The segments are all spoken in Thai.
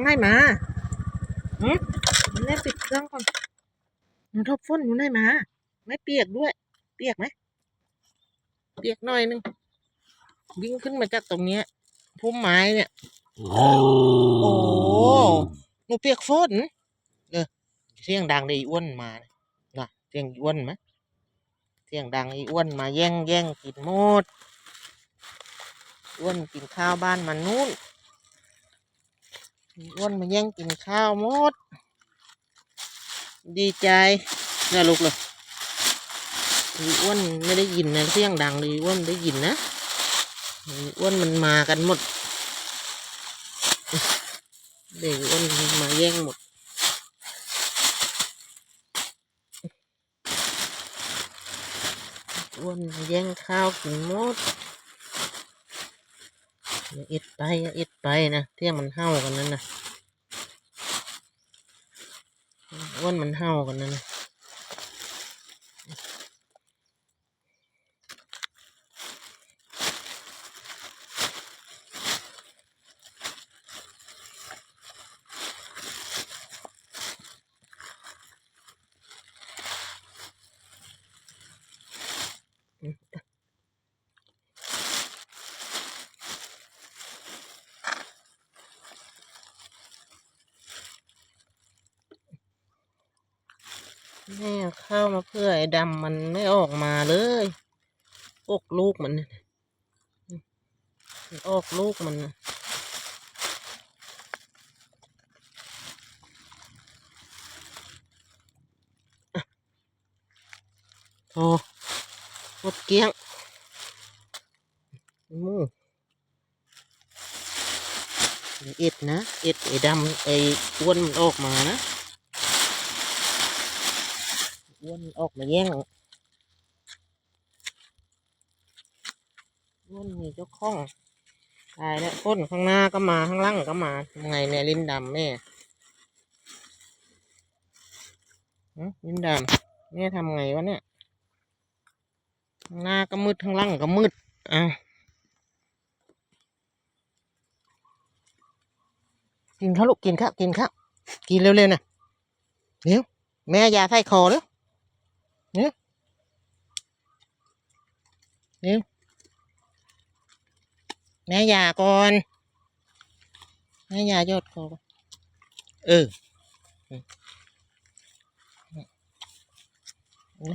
ไหนมาหืมมันเล่นปิดเครื่องก่อนหนูทบฝนอยู่ไหนมา ไม่เปียกด้วย เปียกไหม เปียกหน่อยนึงวิ่งขึ้นมาจากตรงเนี้ยพุ่มไม้เนี่ย โอ้หนูเปียกฝนเออเสียงดังเลยไอ้อ้วนมาน่ะเสียงไอ้อ้วนไหมเสียงดังไอ้อ้วนมาแย่งแย่งกินหมดอ้วนกินข้าวบ้านมันนู้นไอ้วนมาแย่งกินข้าวหมด ดีใจเนี่ยลูกเลยอ้อ้วนไม่ได้ยินนะเสียงดังเลยอ้วนได้ยินนะอ้อ้วนมันมากันหมด เด็กอ้วนมาแย่งหมดอ้วนมาแย่งข้าวกินหมด อย่าอิดไปอย่าอิดไปนะเที่ยงมันเห่ากันนั่นนะอ้วนมันเห่ากันนั่นนะแม่ เอาข้าวมาเพื่อไอ้ดำมันไม่ออกมาเลยพวกลูกมันออกลูกมันน่ะอะโอ้หมดเกี้ยงมูเดี๋ยวเอ็ดนะ เอ็ดไอ้ดำไอ้อ้วนมันออกมานะ วนมันออกมาแย่งวนมีเจ้าข้องตายแล้วก้นข้างหน้าก็มาข้างล่างก็มาทำไงเนี่ยลิ้นดำแม่ลิ้นดำแม่ทำไงวะเนี่ยข้างหน้าก็มืดข้างล่างก็มืดอ้าวกินข้าวลูกกินข้าวกินข้าวกินเร็วๆนะเร็วแม่ยาใส่คอเร็ว เร็วเร็วแม่ยาก่อนแม่ยายอดคอก่อนเออ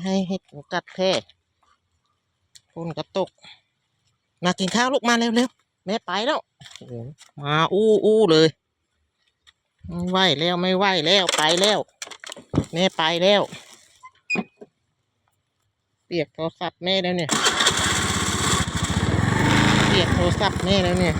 ให้ให้กัดแพ้คนกระตก มากินข้าวลูกมาเร็วๆแม่ไปแล้วมาอู้อู้เลยไม่ไหวแล้วไม่ไหวแล้วไปแล้ว แม่ไปแล้ว เปียกโทรศัพท์แม่แล้วเนี่ย เปียกโทรศัพท์แม่แล้วเนี่ย